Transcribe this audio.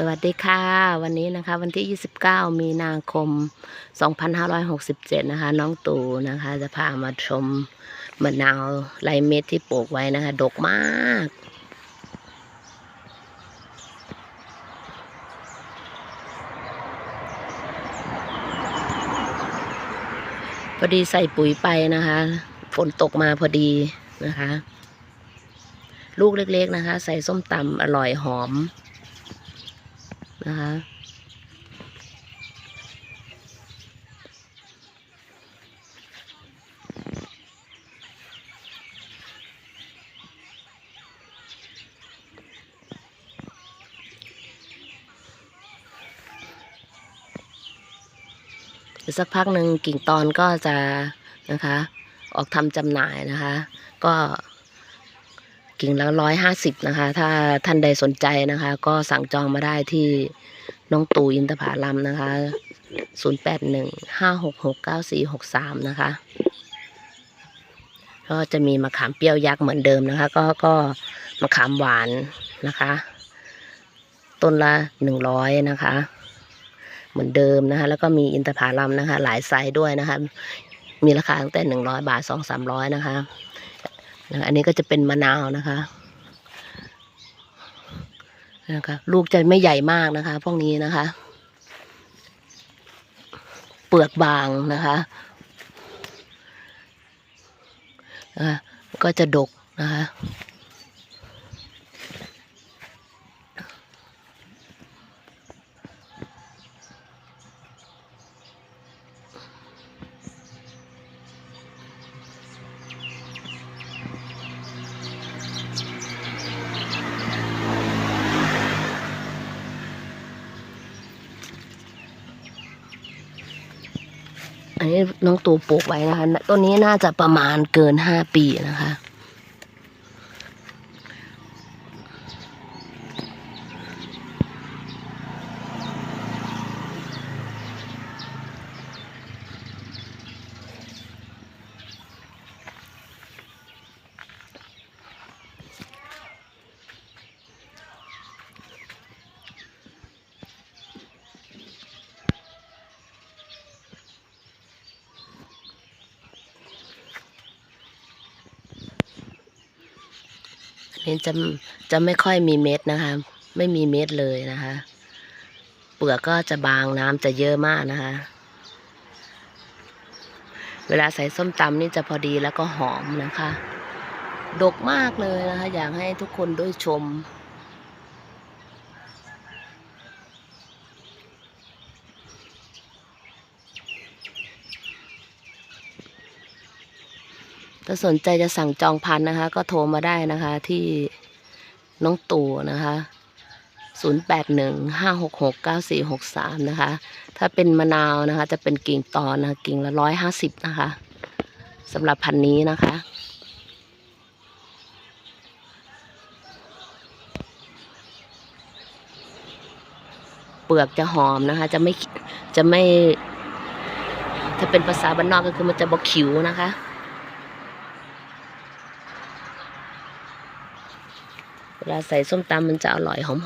สวัสดีค่ะ วันนี้นะคะ วันที่ 29 มีนาคม 2567 นะคะ น้องตู่นะคะ จะพามาชมมะนาวไรเม็ดที่ปลูกไว้นะคะ ดกมาก พอดีใส่ปุ๋ยไปนะคะ ฝนตกมาพอดีนะคะ ลูกเล็กๆนะคะ ใส่ส้มตำอร่อยหอม นะคะ สักพักหนึ่งกิ่งตอนก็จะนะคะ ออกทำจำหน่ายนะคะ ก็ กิ่งละร้อยห้าสิบนะคะ ถ้าท่านใดสนใจนะคะ ก็สั่งจองมาได้ที่น้องตู่อินทผลัมนะคะศูนย์แปดหนึ่งห้าหกหกเก้าสี่หกสามนะคะก็จะมีมะขามเปรี้ยวยักษ์เหมือนเดิมนะคะ ก็ก็มะขามหวานนะคะ ต้นละหนึ่งร้อยนะคะ เหมือนเดิมนะคะ แล้วก็มีอินทผลัมนะคะ หลายไซส์ด้วยนะคะ มีราคาตั้งแต่หนึ่งร้อยบาทสองสามร้อยนะคะนะคะ อันนี้ก็จะเป็นมะนาวนะคะนะคะ ลูกจะไม่ใหญ่มากนะคะ พวกนี้นะคะ เปลือกบางนะคะนะคะก็จะดกนะคะ นี้น้องตูปลูกไว้นะคะ ต้นนี้น่าจะประมาณเกินห้าปีนะคะ อันนี้จะจะไม่ค่อยมีเม็ดนะคะ ไม่มีเม็ดเลยนะคะ เปลือกก็จะบางน้ำจะเยอะมากนะคะ เวลาใส่ส้มตำนี่จะพอดีแล้วก็หอมนะคะ ดกมากเลยนะคะ อยากให้ทุกคนด้ชม ถ้าสนใจจะสั่งจองพันนะคะ ก็โทรมาได้นะคะที่น้องตู่นะคะ0815669463 นะคะ ถ้าเป็นมะนาวนะคะ จะเป็นกิ่งตอนนะะกิ่งละ150นะคะสำหรับพันนี้นะคะ เปลือกจะหอมนะคะ จะไม่จะไม่ ถ้าเป็นภาษาบ้านนอกก็คือมันจะบกขิวนะคะ เว ลาใส่ส้มตำมันจะอร่อยหอม